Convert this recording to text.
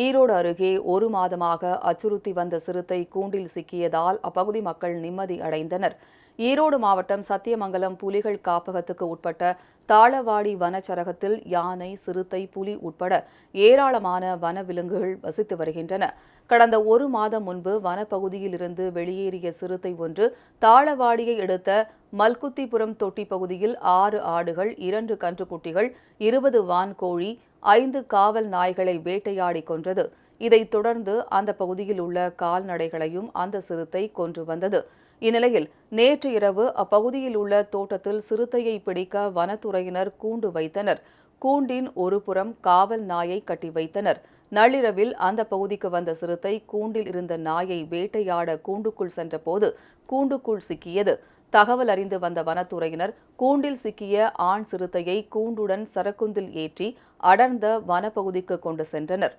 ஈரோடு அருகே ஒரு மாதமாக அச்சுறுத்தி வந்த சிறுத்தை கூண்டில் சிக்கியதால் அப்பகுதி மக்கள் நிம்மதி அடைந்தனர். ஈரோடு மாவட்டம் சத்தியமங்கலம் புலிகள் காப்பகத்துக்கு உட்பட்ட தாளவாடி வனச்சரகத்தில் யானை சிறுத்தை புலி உட்பட ஏராளமான வனவிலங்குகள் வசித்து வருகின்றன. கடந்த ஒரு மாதம் முன்பு வனப்பகுதியிலிருந்து வெளியேறிய சிறுத்தை ஒன்று தாளவாடியை எடுத்த மல்குத்திபுரம் தொட்டி பகுதியில் ஆறு ஆடுகள் இரண்டு கன்றுக்குட்டிகள் இருபது வான்கோழி ஐந்து காவல் நாய்களை வேட்டையாடி கொன்றது. இதைத் தொடர்ந்து அந்த பகுதியில் உள்ள கால்நடைகளையும் அந்த சிறுத்தை கொன்று வந்தது. இந்நிலையில் நேற்று இரவு அப்பகுதியில் உள்ள தோட்டத்தில் சிறுத்தையை பிடிக்க வனத்துறையினர் கூண்டு வைத்தனர். கூண்டின் ஒருபுறம் காவல் நாயை கட்டி வைத்தனர். நள்ளிரவில் அந்த பகுதிக்கு வந்த சிறுத்தை கூண்டில் இருந்த நாயை வேட்டையாட கூண்டுக்குள் சென்றபோது கூண்டுக்குள் சிக்கியது. தகவல் அறிந்து வந்த வனத்துறையினர் கூண்டில் சிக்கிய ஆண் சிறுத்தையை கூண்டுடன் சரக்குந்தில் ஏற்றி அடர்ந்த வனப்பகுதிக்கு கொண்டு சென்றனர்.